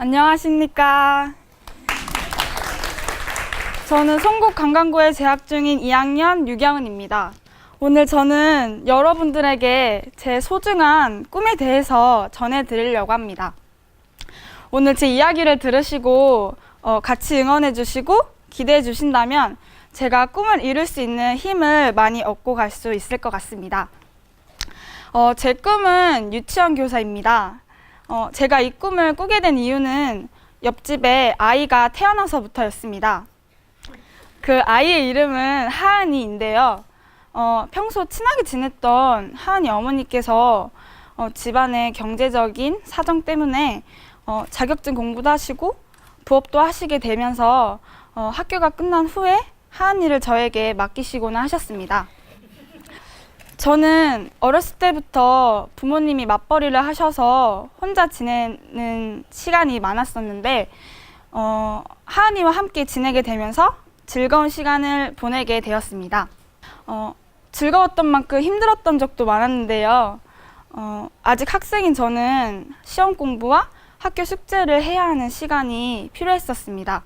안녕하십니까. 저는 송곡 관광고에 재학 중인 2학년 유경은입니다. 오늘 저는 여러분들에게 제 소중한 꿈에 대해서 전해드리려고 합니다. 오늘 제 이야기를 들으시고 어, 같이 응원해 주시고 기대해 주신다면 제가 꿈을 이룰 수 있는 힘을 많이 얻고 갈 수 있을 것 같습니다. 어, 제 꿈은 유치원 교사입니다. 어, 제가 이 꿈을 꾸게 된 이유는 옆집에 아이가 태어나서부터였습니다. 그 아이의 이름은 하은이인데요. 어, 평소 친하게 지냈던 하은이 어머니께서 어, 집안의 경제적인 사정 때문에 어, 자격증 공부도 하시고 부업도 하시게 되면서 어, 학교가 끝난 후에 하은이를 저에게 맡기시고는 하셨습니다. 저는 어렸을 때부터 부모님이 맞벌이를 하셔서 혼자 지내는 시간이 많았었는데 어, 하은이와 함께 지내게 되면서 즐거운 시간을 보내게 되었습니다. 어, 즐거웠던 만큼 힘들었던 적도 많았는데요. 어, 아직 학생인 저는 시험 공부와 학교 숙제를 해야 하는 시간이 필요했었습니다.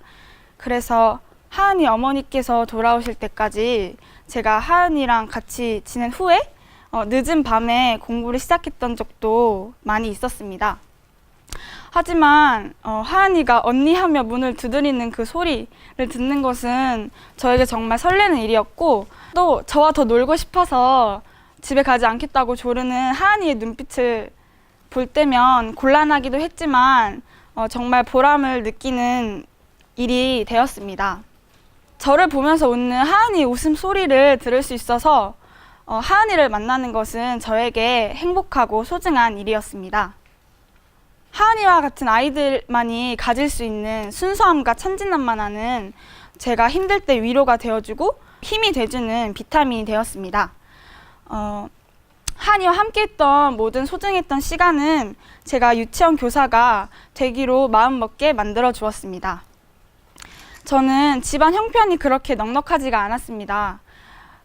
그래서 하은이 어머니께서 돌아오실 때까지 제가 하은이랑 같이 지낸 후에 어, 늦은 밤에 공부를 시작했던 적도 많이 있었습니다. 하지만 어, 하은이가 언니 하며 문을 두드리는 그 소리를 듣는 것은 저에게 정말 설레는 일이었고 또 저와 더 놀고 싶어서 집에 가지 않겠다고 조르는 하은이의 눈빛을 볼 때면 곤란하기도 했지만 어, 정말 보람을 느끼는 일이 되었습니다. 저를 보면서 웃는 하은이 웃음 소리를 들을 수 있어서 어, 하은이를 만나는 것은 저에게 행복하고 소중한 일이었습니다. 하은이와 같은 아이들만이 가질 수 있는 순수함과 천진난만함은 제가 힘들 때 위로가 되어주고 힘이 돼주는 비타민이 되었습니다. 어, 하은이와 함께했던 모든 소중했던 시간은 제가 유치원 교사가 되기로 마음먹게 만들어 주었습니다. 저는 집안 형편이 그렇게 넉넉하지가 않았습니다.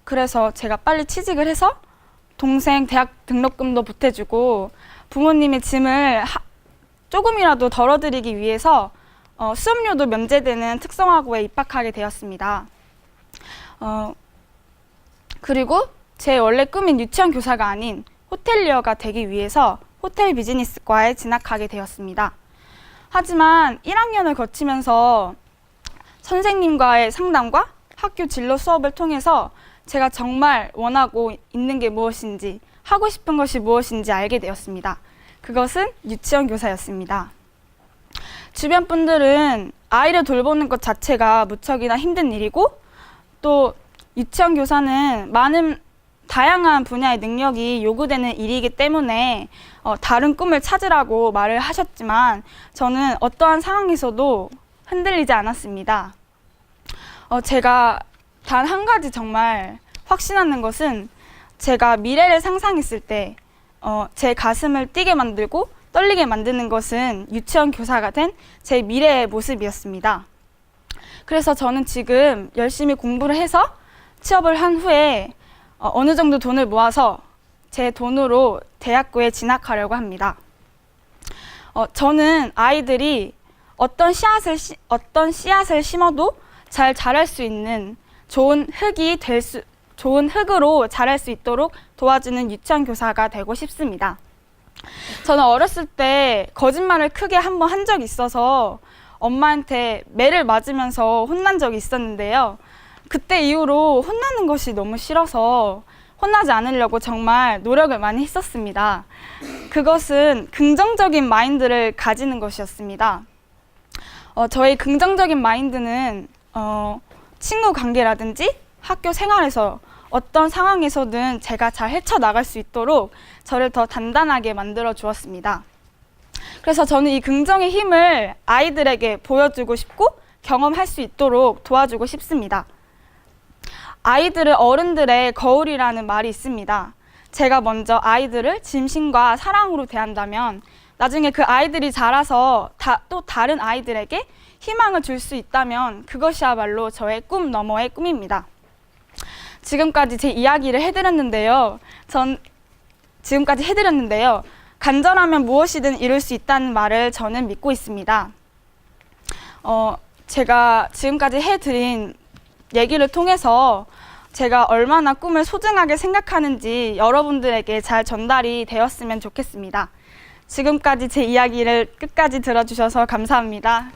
그래서 제가 빨리 취직을 해서 동생 대학 등록금도 보태주고 부모님의 짐을 하- 조금이라도 덜어드리기 위해서 어, 수업료도 면제되는 특성화고에 입학하게 되었습니다. 어, 그리고 제 원래 꿈인 유치원 교사가 아닌 호텔리어가 되기 위해서 호텔 비즈니스과에 진학하게 되었습니다. 하지만 1학년을 거치면서 선생님과의 상담과 학교 진로 수업을 통해서 제가 정말 원하고 있는 게 무엇인지 하고 싶은 것이 무엇인지 알게 되었습니다. 그것은 유치원 교사였습니다. 주변 분들은 아이를 돌보는 것 자체가 무척이나 힘든 일이고 또 유치원 교사는 많은 다양한 분야의 능력이 요구되는 일이기 때문에 어, 다른 꿈을 찾으라고 말을 하셨지만 저는 어떠한 상황에서도 흔들리지 않았습니다. 어, 제가 단 한 가지 정말 확신하는 것은 제가 미래를 상상했을 때 어, 제 가슴을 뛰게 만들고 떨리게 만드는 것은 유치원 교사가 된 제 미래의 모습이었습니다. 그래서 저는 지금 열심히 공부를 해서 취업을 한 후에 어, 어느 정도 돈을 모아서 제 돈으로 대학교에 진학하려고 합니다. 어, 저는 아이들이 어떤 씨앗을 시, 어떤 씨앗을 심어도 잘 자랄 수 있는 좋은 흙이 될 수, 좋은 흙으로 자랄 수 있도록 도와주는 유치원 교사가 되고 싶습니다. 저는 어렸을 때 거짓말을 크게 한 번 한 적이 있어서 엄마한테 매를 맞으면서 혼난 적이 있었는데요. 그때 이후로 혼나는 것이 너무 싫어서 혼나지 않으려고 정말 노력을 많이 했었습니다. 그것은 긍정적인 마인드를 가지는 것이었습니다. 어, 저의 긍정적인 마인드는 어, 친구 관계라든지 학교 생활에서 어떤 상황에서든 제가 잘 헤쳐나갈 수 있도록 저를 더 단단하게 만들어 주었습니다. 그래서 저는 이 긍정의 힘을 아이들에게 보여주고 싶고 경험할 수 있도록 도와주고 싶습니다. 아이들은 어른들의 거울이라는 말이 있습니다. 제가 먼저 아이들을 진심과 사랑으로 대한다면 나중에 그 아이들이 자라서 다, 또 다른 아이들에게 희망을 줄 수 있다면 그것이야말로 저의 꿈 너머의 꿈입니다. 지금까지 제 이야기를 해드렸는데요. 전 지금까지 해드렸는데요. 간절하면 무엇이든 이룰 수 있다는 말을 저는 믿고 있습니다. 어, 제가 지금까지 해드린 얘기를 통해서 제가 얼마나 꿈을 소중하게 생각하는지 여러분들에게 잘 전달이 되었으면 좋겠습니다. 지금까지 제 이야기를 끝까지 들어주셔서 감사합니다.